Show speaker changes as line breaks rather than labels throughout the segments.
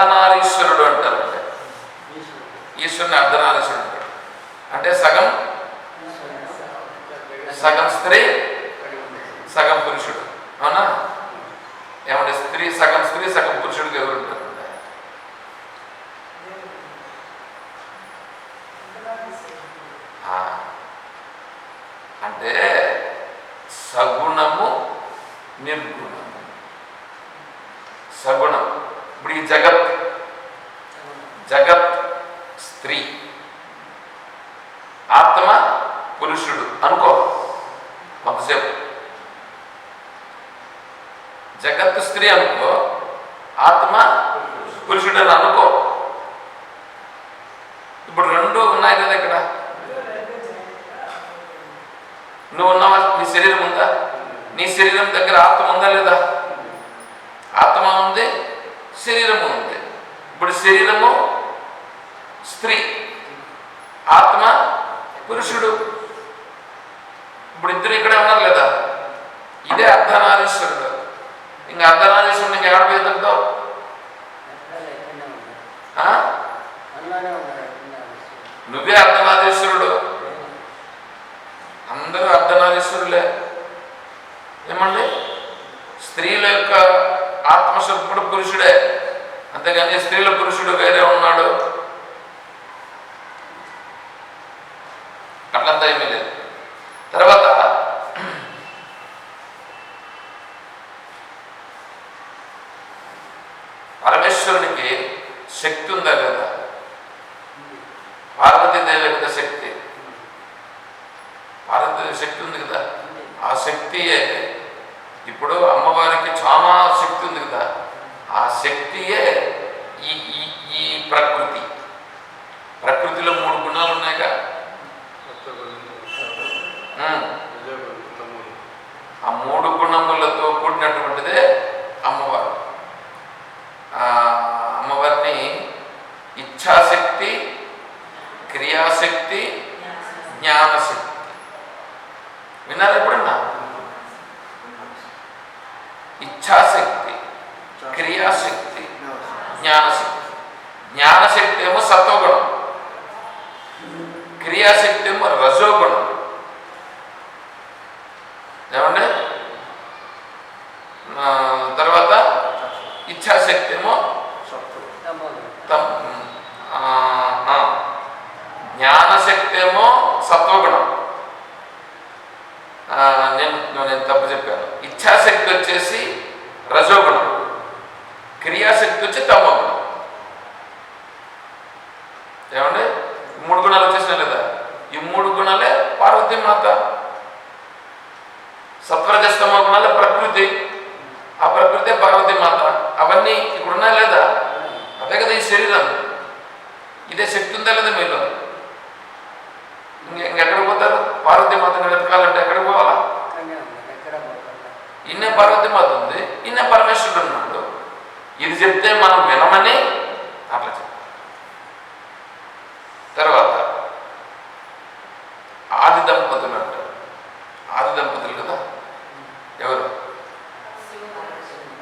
అర్ధనారీశ్వరుడు అంటారంటే ఈశ్వరుని అర్ధనారీశ్వరుడు అంటే సగం సగం స్త్రీ సగం పురుషుడు. అవునా? ఏమంటే స్త్రీ సగం స్త్రీ సగం పురుషుడికి ఎవరు ఉంటారు ఆ, అంటే సగుణము నిర్గుణము సగుణం ఇప్పుడు ఈ జగత్ జగత్ స్త్రీ. ఆత్మ పురుషుడు. అనుకో. కొంతసేపు. జగత్ స్త్రీ అనుకో. ఆత్మ పురుషుడు అని అనుకో. ఇప్పుడు రెండు ఉన్నాయి కదా ఇక్కడ. నువ్వు ఉన్నావా? నీ శరీరం ఉందా? నీ శరీరం దగ్గర ఆత్మ ఉందా లేదా? ఆత్మ ఉంది శరీరము ఉంది. ఇప్పుడు శరీరము స్త్రీ. ఆత్మ పురుషుడు. ఇప్పుడు ఇద్దరు ఇక్కడే ఉన్నారు లేదా ఇదే అర్ధనారీశ్వరుడు. ఇంకా అర్ధనారీశ్వరుడు ఇంకా ఎక్కడ పోయి ఆ? నువ్వే అర్ధనారీశ్వరుడు. అందరూ అర్ధనారీశ్వరులే. ఏమండి? స్త్రీల యొక్క ఆత్మస్వరూపుడు పురుషుడే. అంతేగాని స్త్రీల పురుషుడు వేరే ఉన్నాడు. కళ్ళంతా ఏమీ లేదు. తర్వాత పరమేశ్వరునికి శక్తి ఉందా లేదా? పార్వతీదేవి యొక్క శక్తి. పార్వతీదేవి శక్తి ఉంది కదా? ఆ శక్తియే. ఇప్పుడు అమ్మవారికి చాలా శక్తి ఉంది కదా? ఆ శక్తియే ఈ ఈ ఈ ప్రకృతి. ప్రకృతిలో మూడు గుణాలు ఉన్నాయిగా. కదా ఆ. మూడు గుణములతో కూడినటువంటిదే అమ్మవారు. ఆ అమ్మవారిని ఇచ్ఛాశక్తి క్రియాశక్తి జ్ఞానశక్తి. విన్నారా ఎప్పుడన్నా? ఇచ్ఛాశక్తి క్రియాశక్తి జ్ఞానశక్తి. జ్ఞానశక్తి ఏమో సత్వగుణం. క్రియాశక్తి ఏమో రజోగుణం ఏమండి ఆ, తర్వాత ఇచ్ఛాశక్తి ఏమో తమ్- ఆ, ఆ. జ్ఞానశక్తి ఏమో సత్వగుణం. ఆ, నేను నేను తప్పు చెప్పాను? ఇచ్ఛాశక్తి వచ్చేసి రజోగుణం. క్రియాశక్తి వచ్చి తమోగుణం ఏమండి ఈ మూడు గుణాలు వచ్చేసినాయి లేదా ఈ మూడు గుణాలే పార్వతీ మాత సత్వరజస్తమ గుణాలే ప్రకృతి ఆ ప్రకృతి పార్వతీ మాత అవన్నీ ఇక్కడ ఉన్నాయి లేదా అదే కదా ఈ శరీరం ఇదే శక్తి ఉందా లేదా మీలో ఇంక ఇంకెక్కడ పోతారు పార్వతీ మాతను వెతకాలంటే ఎక్కడికి పోవాలా ఇన్నే పార్వతీ మాత ఉంది ఇన్నే పరమేశ్వరుడు ఉన్నాడు ఇది చెప్తే మనం వినమని అట్లా చెప్పాలి తర్వాత ఆది దంపతులు అంటారు ఆది దంపతులు కదా ఎవరు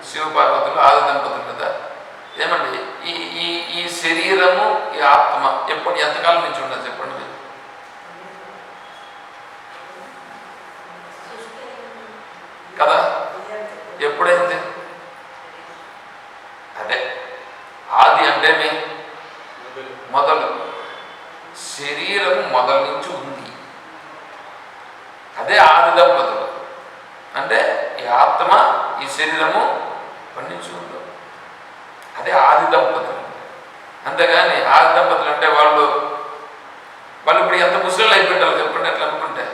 శివపార్వతులు ఆది దంపతులు కదా ఏమండి ఈ ఈ ఈ శరీరము ఈ ఆత్మ. ఎప్పుడు ఎంతకాలం నుంచి ఉండదు చెప్పండి కదా? ఎప్పుడైంది? అదే. ఆది అంటే మీ? మొదలు. శరీరం మొదలు నుంచి ఉంది. అదే ఆది దంపతులు అంటే ఈ ఆత్మ ఈ శరీరము ఎప్పటి ఉందో అదే ఆది దంపతులు. అంతేగాని ఆది దంపతులు అంటే వాళ్ళు వాళ్ళు ఇప్పుడు ఎంత ముసలి అయిపోయింటారు చెప్పండి ఎట్లా అనుకుంటే.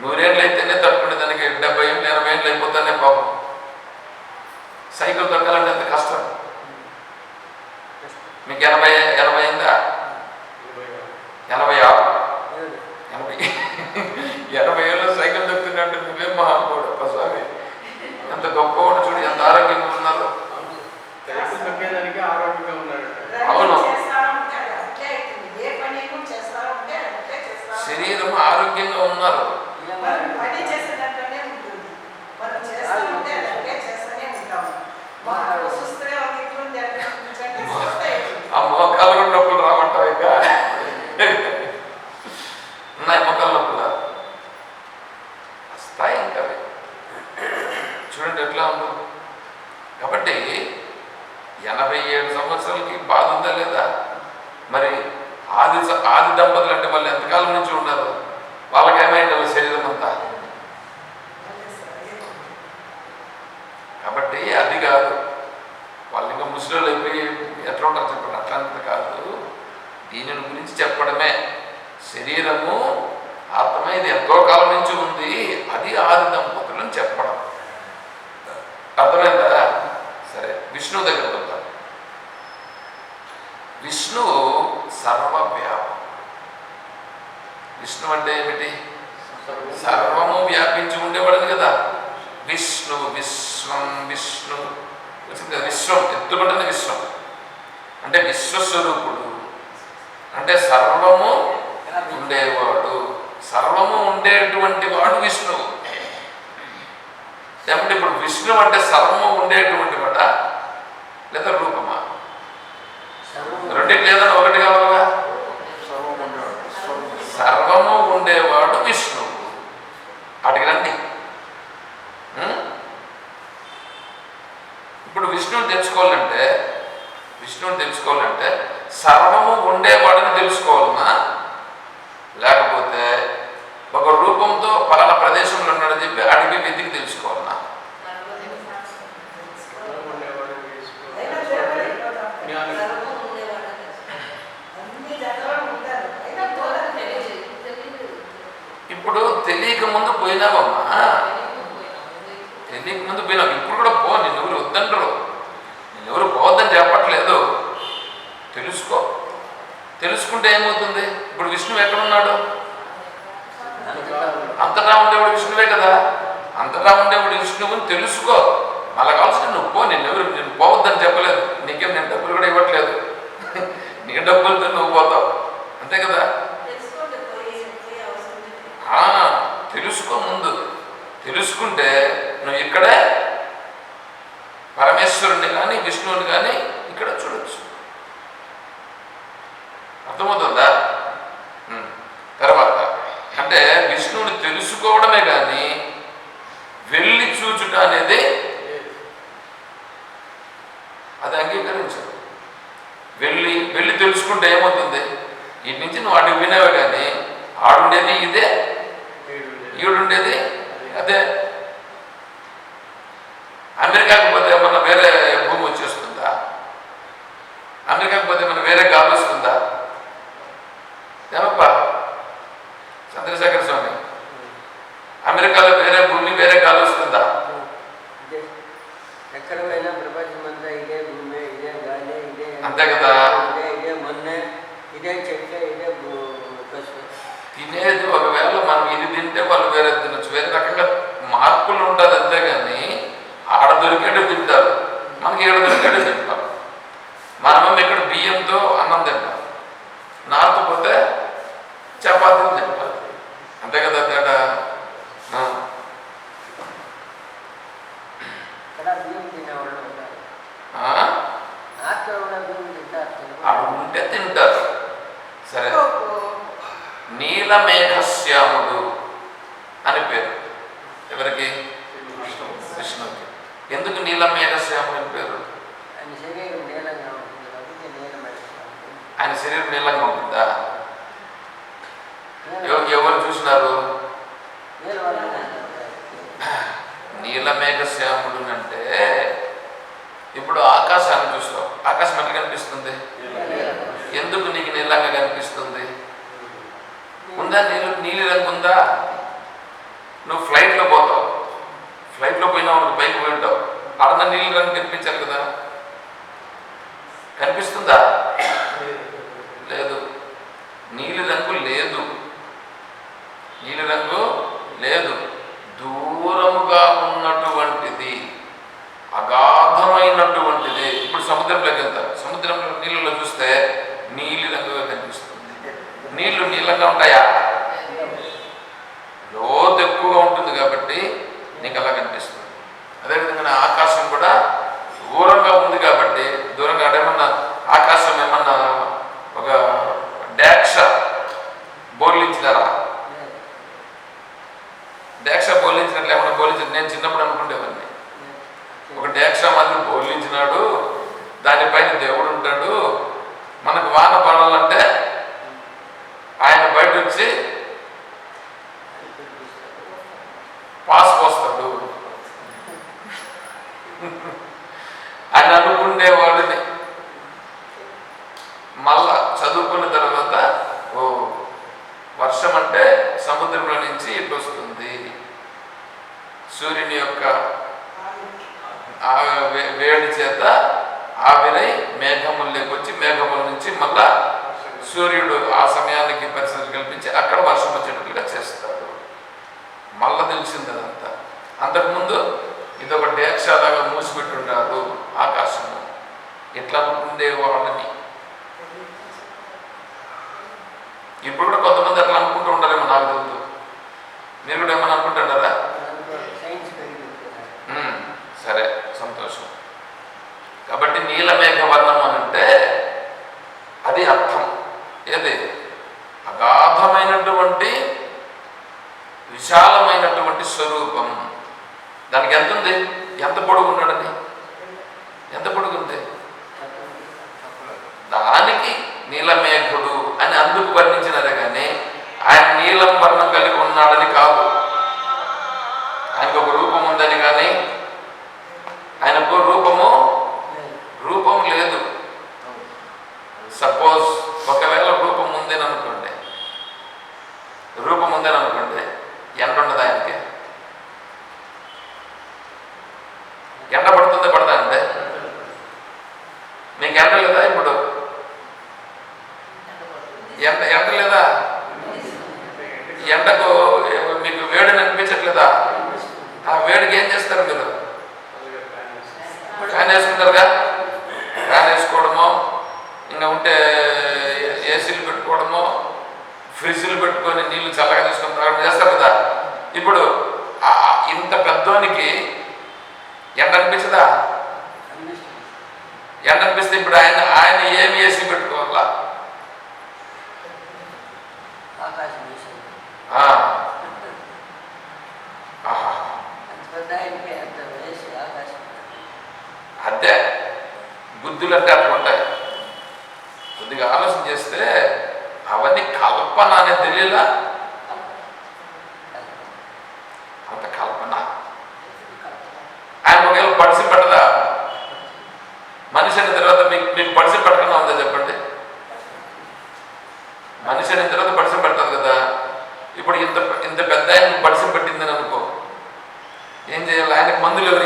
నూరేళ్ళు అయితేనే తట్టుకునే దానికి డెబ్బై ఏళ్ళు ఎనభై ఏళ్ళు అయిపోతానే పాపం. సైకిల్ తొక్కాలంటే ఎంత కష్టం. మీకు ఎనభై ఎనభై అయిందా? ఎనభై ఆరు. ఎనభై. ఎనభై ఏళ్ళు సైకిల్ తొక్కుతున్నట్టు నువ్వేం మహానుభావుడు స్వామి? ఎంత గొప్ప సర్వవ్యాపం. విష్ణు అంటే ఏమిటి? సర్వము వ్యాపించి ఉండేవాడు కదా. విష్ణు విశ్వం విష్ణు. వచ్చింది కదా విశ్వం. ఎత్తుపడ్డది విశ్వం? అంటే విశ్వస్వరూపుడు. అంటే సర్వము ఉండేవాడు. సర్వము ఉండేటువంటి వాడు విష్ణువు ఏమంటే ఇప్పుడు విష్ణు అంటే సర్వము ఉండేటువంటి వాట లేదా రూపమా? రెండింటి లేదా ఒకటి వాటికి రండి ఇప్పుడు విష్ణువుని తెలుసుకోవాలంటే విష్ణువుని తెలుసుకోవాలంటే సర్వము ఉండేవాడిని తెలుసు నీళ్ళు రంగు కనిపించాలి కదా. కనిపిస్తుందా? లేదు. నీలి రంగు లేదు. నీలి రంగు లేదు. దూరముగా ఉన్నటువంటిది అగాధమైనటువంటిది. ఇప్పుడు సముద్రంలోకి వెళ్తారు సముద్రంలో నీళ్ళలో చూస్తే నీలి రంగుగా కనిపిస్తుంది. నీళ్ళు నీళ్ళంగా ఉంటాయా? దానిపైన దేవుడు un milione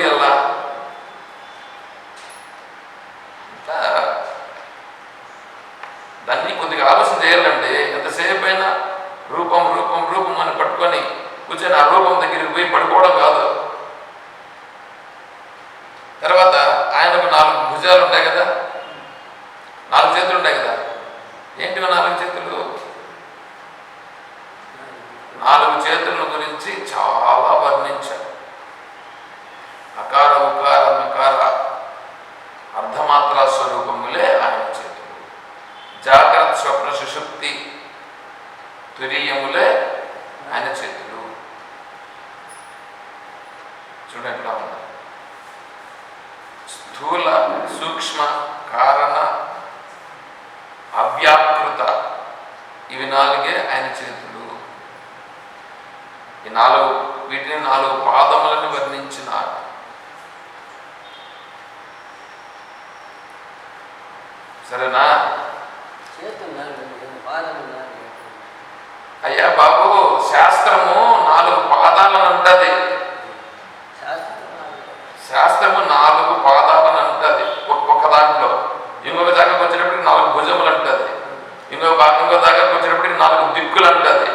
ఇవి నాలుగే ఆయన చేతులు. ఈ నాలుగు వీటిని నాలుగు పాదములను వర్ణించిన సరేనా? అయ్యా బాబు శాస్త్రము నాలుగు పాదాలను అంటది శాస్త్రము నాలుగు పాదాలను అంటది ఒక్కొక్క దాంట్లో. ఇంకొక దానికి వచ్చినప్పుడు నాలుగు భుజములు అంటది భాగంగా దాకా వచ్చినప్పటికి నాలుగు దిక్కులు అంటుంది.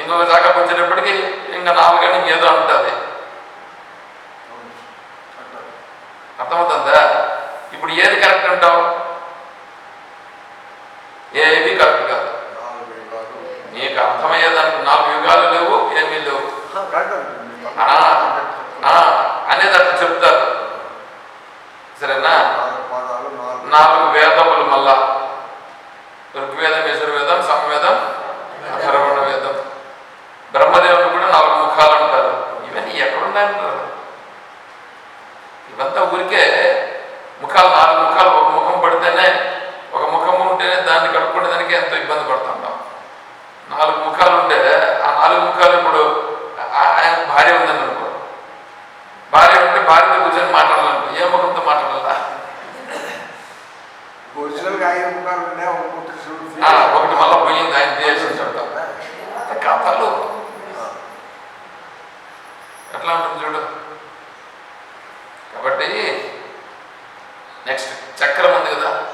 ఇంకొక దాకా వచ్చినప్పటికీ ఇంకా నాలుగని ఏదో అంటుంది. అర్థమవుతుందా? ఇప్పుడు ఏది కరెక్ట్ అంటావు? ఏది కరెక్ట్ కాదు. నీకు అర్థమయ్యేదానికి నాలుగు యుగాలు లేవు ఏమీ లేవు. అనేది అట్లా చెప్తారు. సరేనా? నాలుగు వేదములు మళ్ళా. ఋగ్వేదం యజుర్వేదం సమవేదం అథర్వణ వేదం. బ్రహ్మదేవుడు కూడా నాలుగు ముఖాలు అంటారు. ఇవన్నీ ఎక్కడున్నాయంటారు ఇవంతా ఊరికే ముఖాలు నాలుగు ముఖాలు ఒక ముఖం పడితేనే ఒక ముఖం ఉంటేనే దాన్ని కట్టుకునే ఎంతో ఇబ్బంది పడుతుంటాం. నాలుగు ముఖాలు ఉంటే ఆ నాలుగు ముఖాలు ఇప్పుడు ఆయన భార్య ఉందని అనుకో భార్య ఉంటే భార్యతో కూర్చొని మాట్లాడాలంటే ఏ ముఖంతో మాట్లాడాలా?
ఒరిజినల్గా ఐదు ముఖాలు
ఉండే ఒకటి మళ్ళీ పోయింది ఆయన చేసి చెప్తాం కథలు. ఎట్లా ఉంటుంది చూడు. కాబట్టి నెక్స్ట్ చక్రం ఉంది కదా.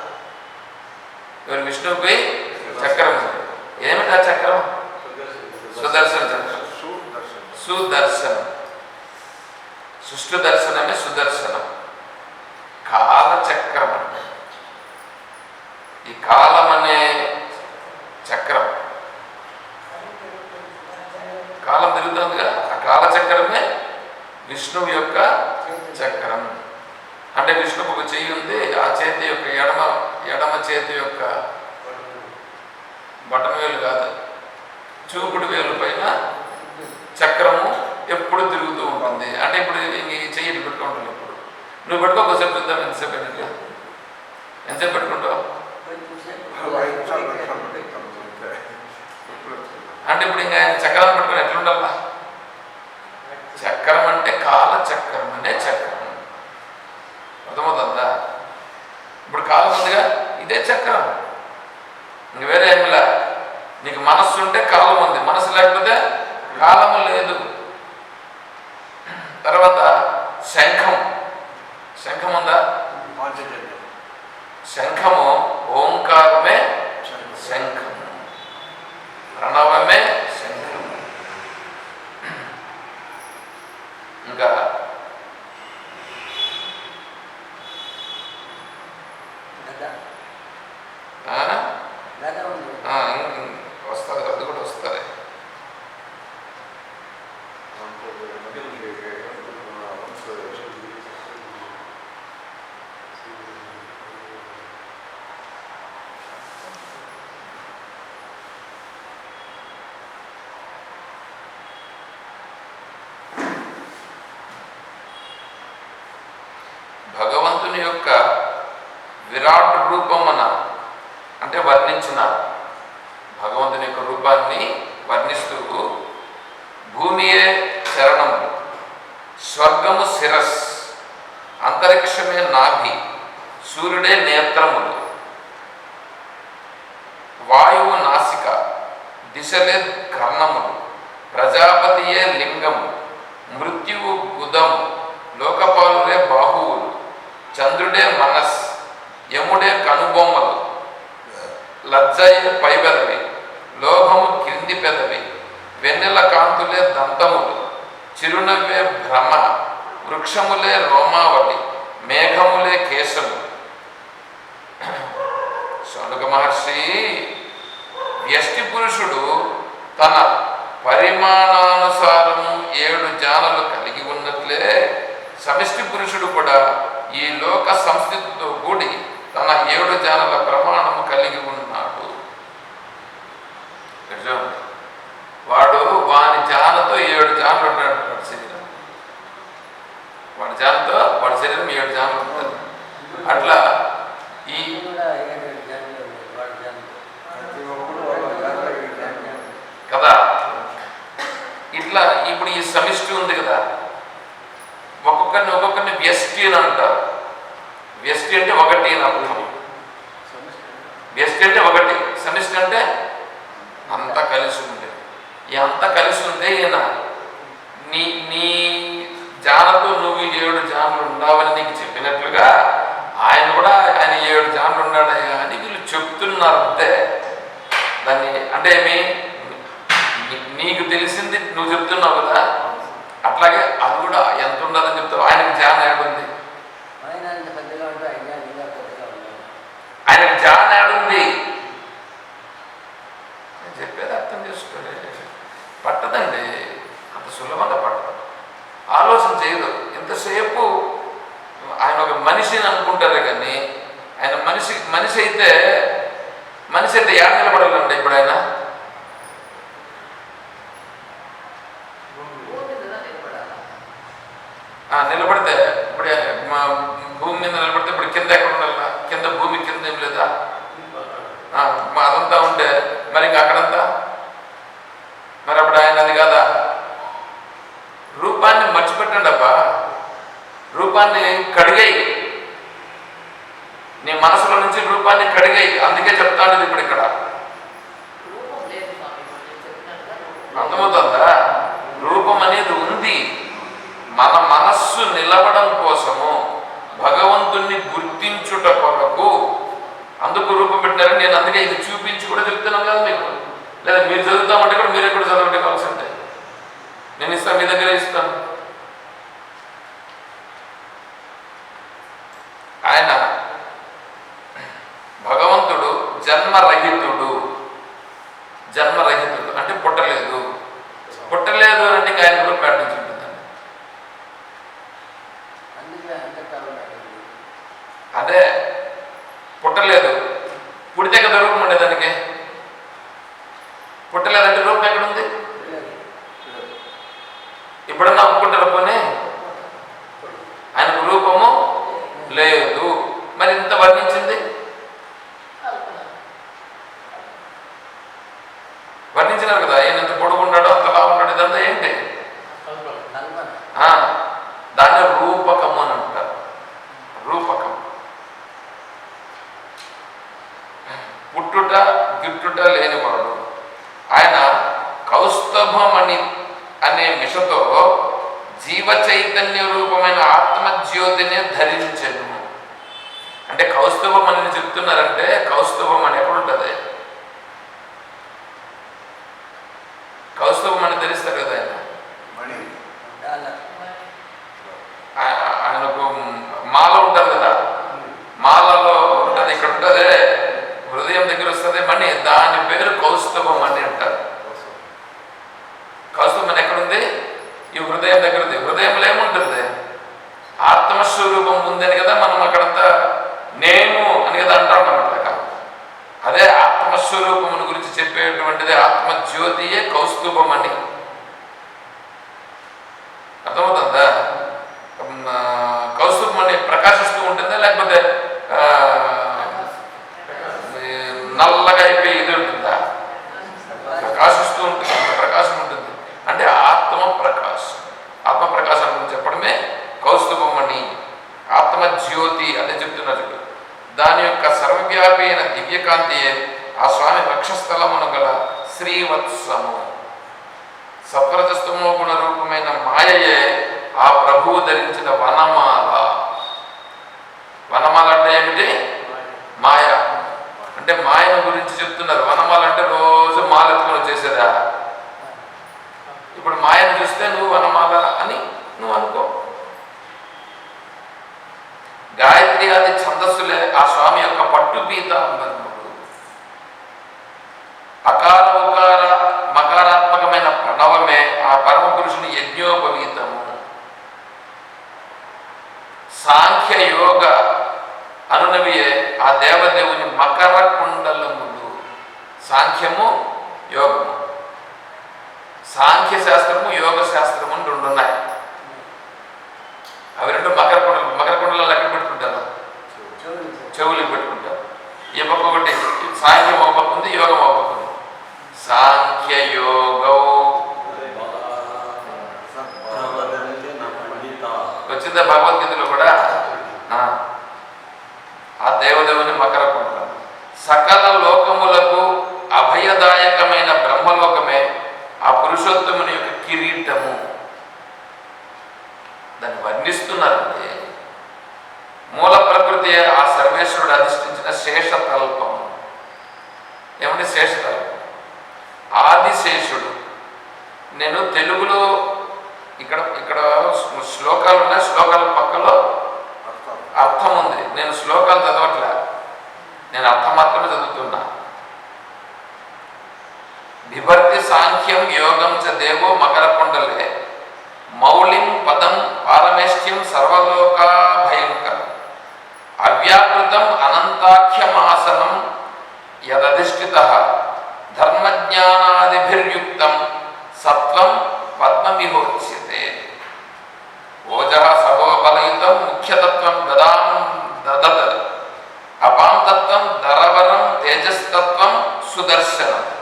ఎవరు విష్ణువుపై చక్రం ఏమిటి ఆ చక్రం? సుదర్శన చక్రం.
సుదర్శనం.
సుష్టు దర్శనమే సుదర్శనం. కాలచక్రం ఈ కాలం అనే చక్రం కాలం తిరుగుతుందిగా ఆ కాలచక్రమే విష్ణువు యొక్క చక్రం. అంటే విష్ణువు ఒక చెయ్యి ఉంది ఆ చేతి యొక్క ఎడమ ఎడమ చేతి యొక్క బటన్ వేలు కాదు చూపుడు వేలు పైన చక్రము ఎప్పుడు తిరుగుతూ ఉంటుంది. అంటే ఇప్పుడు ఈ చెయ్యి పెట్టుకుంటాను ఇప్పుడు. నువ్వు పెట్టుకో ఒకసేపు చూద్దాం ఎంతసేపు ఎంతసేపు పెట్టుకుంటావు? అంటే ఇప్పుడు ఇంకా ఆయన చక్రాన్ని పెట్టుకొని ఎట్లుండాలా చక్రం అంటే కాల చక్రం అనే చక్రం. అర్థమవుతుందా? ఇప్పుడు కాలం ఉందిగా ఇదే చక్రం. ఇంక వేరే ఏమిలా నీకు మనస్సు ఉంటే కాలం ఉంది మనసు లేకపోతే కాలము లేదు. తర్వాత శంఖం. శంఖం ఉందా? శంఖము ఓంకారమే శంఖం. ప్రణవమే శంఖం ఇంకా
గద
ఆ?
గద ఉంది
ఆ, ఇం- ఇం- వస్తుంది అది కూడా వస్తుంది భగవంతుని యొక్క విరాట్ రూపమున అంటే వర్ణించిన భగవంతుని యొక్క రూపాన్ని వర్ణిస్తూ భూమియే చరణము స్వర్గము శిరస్ అంతరిక్షమే నాభి సూర్యుడే నేత్రములు. వాయువు నాసిక దిశలే కర్ణములు ప్రజాపతియే లింగము మృత్యువు గుదము లోకపాలురే బాహువులు చంద్రుడే మనస్ యముడే కనుబొమ్మలు. లజ్జయే పైబెదవి లోభము కింది పెదవి వెన్నెల కాంతులే దంతములు చిరునవ్వే భ్రమ వృక్షములే రోమావళి మేఘములే కేశము. శౌనక మహర్షి వ్యష్టి పురుషుడు తన పరిమాణానుసారము ఏడు జానలు కలిగి ఉన్నట్లే సమిష్టి పురుషుడు కూడా ఈ లోక సంస్థితితో మనస్సు నిలవడం కోసము భగవంతుణ్ణి గుర్తించుట కొరకు అందుకు రూపం పెట్టినారని నేను అందుకే ఇది చూపించి కూడా చెప్తున్నాను కదా మీకు. లేదా మీరు చదువుతామంటే కూడా మీరే కూడా చదవండి కావాల్సిందే నేను ఇస్తాను మీ దగ్గర ఇస్తాను. ఆయన భగవంతుడు జన్మరహితుడు. జన్మరహితుడు అంటే పుట్టలేదు. పుట్టలేదు అంటే ఇంకా ఆయన కూడా పాటించుంటుందండి
అందుకే అంతటా ఉన్నాడు
అదే పుట్టలేదు పుడితే కదా రూపం ఉండే దానికి పుట్టలేదంటే రూపం ఎక్కడుంది? ఇప్పుడన్నా ఒప్పుకుంటారు పోనీ? ఆయనకు రూపము లేదు. మరి ఇంత వర్ణించింది? వర్ణించినారు కదా ఆయన ఎంత పొడుగున్నాడో అంతలా ఉన్నాడు ఇదంతా ఏంటి? ఆత్మజ్యోతిని ధరించను. అంటే కౌస్తభం అని చెప్తున్నారంటే కౌస్తభం అని ఎక్కడ ఉంటుంది కౌస్తభం అని ధరిస్తారు కదా ఆయన
మణి
డాలర్
ఆ- ఆ- ఆయనకు మాల ఉంటుంది కదా మాలలో ఉంటుంది ఇక్కడ ఉంటుంది హృదయం దగ్గర వస్తుంది మణి దాని పేరు కౌస్తభం అని అంటారు కౌస్తభం అని ఎక్కడుంది ఈ హృదయం దగ్గర ఉంది హృదయంలో ఏముంటుంది ఆత్మస్వరూపం ఉందని కదా మనం అక్కడంతా నేను అని కదా అంటాం అన్నమాట అదే ఆత్మస్వరూపమును గురించి చెప్పేటువంటిది ఆత్మజ్యోతియే కౌస్తుభం అని అర్థమవుతుందా ఉమ్, ఆ, కౌస్తుభం అని ప్రకాశిస్తూ ఉంటుందా లేకపోతే ఆ, ఈ నల్లగా అయిపోయి ఇది ఉంటుందా ప్రకాశిస్తూ ఉంటుంది అంత ప్రకాశం ఉంటుంది అంటే ఆత్మ ప్రకాశం ఆత్మ ప్రకాశం గురించి చెప్పడమే కౌస్తుభం అని ఆత్మ జ్యోతి అదే చెప్తున్నారు ఇక్కడ. దాని యొక్క సర్వవ్యాపి అయిన దివ్యకాంతియే ఆ స్వామి వక్షస్థలమును గల శ్రీవత్సము సత్వరజస్తమో గుణ రూపమైన మాయయే ఆ ప్రభువు ధరించిన వనమాల వనమాల అంటే ఏమిటి మాయ అంటే మాయను గురించి చెప్తున్నారు వనమాల అంటే రోజు మాల ఎత్తుకొని వచ్చేసేదా ఇప్పుడు మాయను చూస్తే నువ్వు వనమాల అని నువ్వు అనుకో గాయత్రి ఆది ఛందస్సులే ఆ స్వామి యొక్క పట్టు పీతాంబరములు పురుషోత్తముని యొక్క కిరీటము. దాన్ని వర్ణిస్తున్నారండి మూల ప్రకృతి ఆ సర్వేశ్వరుడు అధిష్ఠించిన శేషతల్పం ఏమంటే శేషతల్పం ఆదిశేషుడు. నేను తెలుగులో ఇక్కడ ఇక్కడ శ్లోకాలు ఉన్నాయి. శ్లోకాల పక్కలో అర్థం ఉంది. నేను శ్లోకాలు చదవట్లే. నేను అర్థం మాత్రమే చదువుతున్నా. विभर्ति सांख्यम योगम च देवो मकर मकरकुंडले मौलिम पदम पारमेष्ट्यम सर्वलोका भयंकर अव्याकृतम अनंताख्यम आसनम यदधिष्ठितः। धर्मज्ञानादिभिर्युक्तं सत्वं पद्ममिहोच्यते ओजः सहोबलयुतं मुख्यतत्त्वं ददां ददत्। अपां तत्त्वं दरवरं तेजस्तत्त्वं सुदर्शनम्।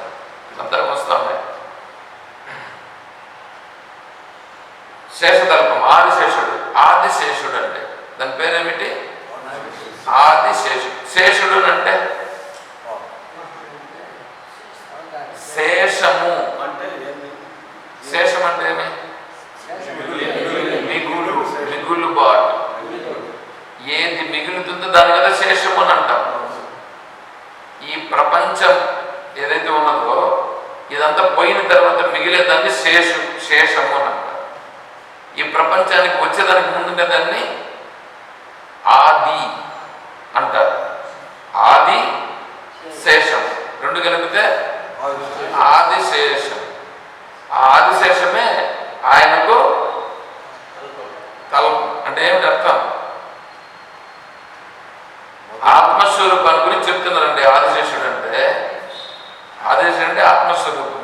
శేషధర్మం ఆదిశేషుడు. ఆదిశేషుడు అంటే దాని పేరేమిటి? ఆదిశేషుడు శేషుడు అంటే? శేషము.
అంటే
శేషం అంటే ఏమి?
మిగులు మిగులు
బాటు ఏది మిగులుతుందో దాని కదా శేషము అని అంటాం. ఈ ప్రపంచం ఏదైతే ఉన్నదో ఇదంతా పోయిన తర్వాత మిగిలేదాన్ని శేషం శేషము అని ఈ ప్రపంచానికి వచ్చేదానికి ముందుండేదాన్ని ఆది అంటారు. ఆది శేషం. రెండు కలిపితే ఆదిశేషం ఆ ఆదిశేషమే ఆయనకు తలపు. అంటే ఏమిటి అర్థం? ఆత్మస్వరూపాన్ని గురించి చెప్తున్నారండి ఆదిశేషుడు అంటే. ఆదిశేషుడు అంటే ఆత్మస్వరూపం.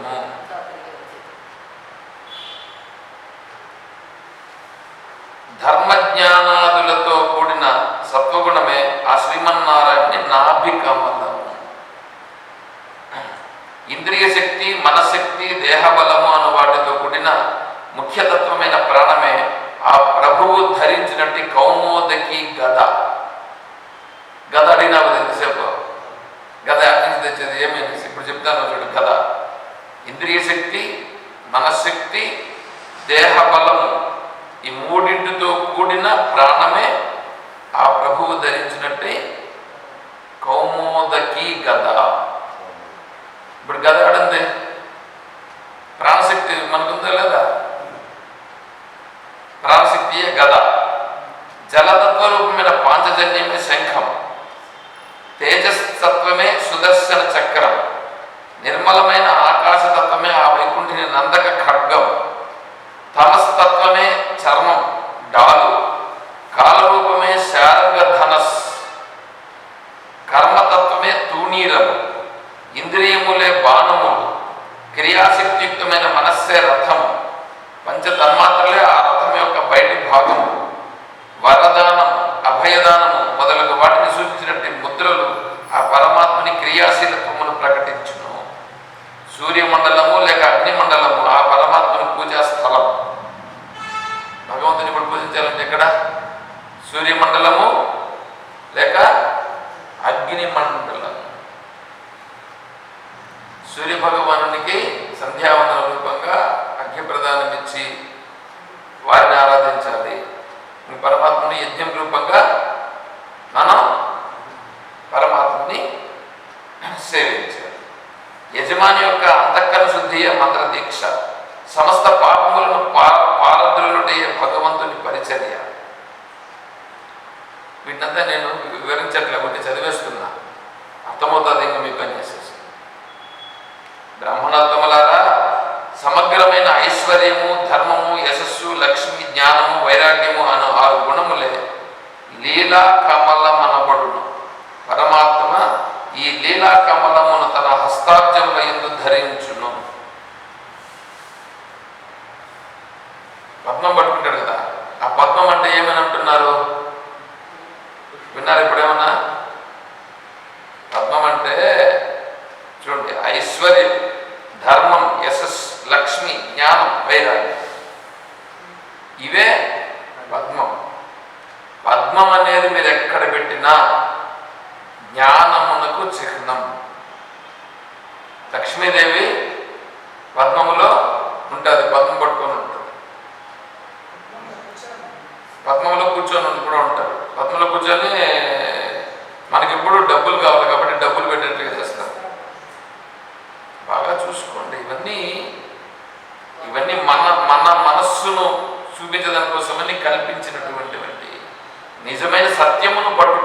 ఇంద్రియ శక్తి మనశక్తి దేహబలము అను వాటితో కూడిన ముఖ్యతత్వమైన ప్రాణమే ఆ ప్రభువు ధరించినట్టు కౌమోదకి గద. గద అడిగినా ఎంతసేపు గద ఎక్కడి నుంచి తెచ్చేది ఏమైంది ఇప్పుడు చెప్తాను చూడు గద. ఇంద్రియ శక్తి మనశక్తి దేహ బలము ఈ మూడింటితో కూడిన ప్రాణమే ఆ ప్రభువు ధరించినట్టే కౌమోదకి గద. ఇప్పుడు గద ఆడింది ప్రాణశక్తి మనకుందా లేదా? ప్రాణశక్తియే గద. జలతత్వ రూపమైన పాంచజన్యమే శంఖం. తేజస్తత్వమే సుదర్శన చక్రం. నిర్మలమైన Sí. ఐశ్వర్యం ధర్మం యశస్ లక్ష్మి జ్ఞానం వైరాగ్యం ఇవే పద్మం పద్మం అనేది మీరు ఎక్కడ పెట్టినా జ్ఞానమునకు చిహ్నం లక్ష్మీదేవి పద్మములో ఉంటుంది పద్మం పట్టుకొని ఉంటుంది పద్మంలో కూర్చొని కూడా ఉంటారు పద్మంలో కూర్చొని మనకిప్పుడు డబ్బులు కావాలి కాబట్టి చూపించడం కోసమని కల్పించినటువంటివంటి నిజమైన సత్యమును పట్టు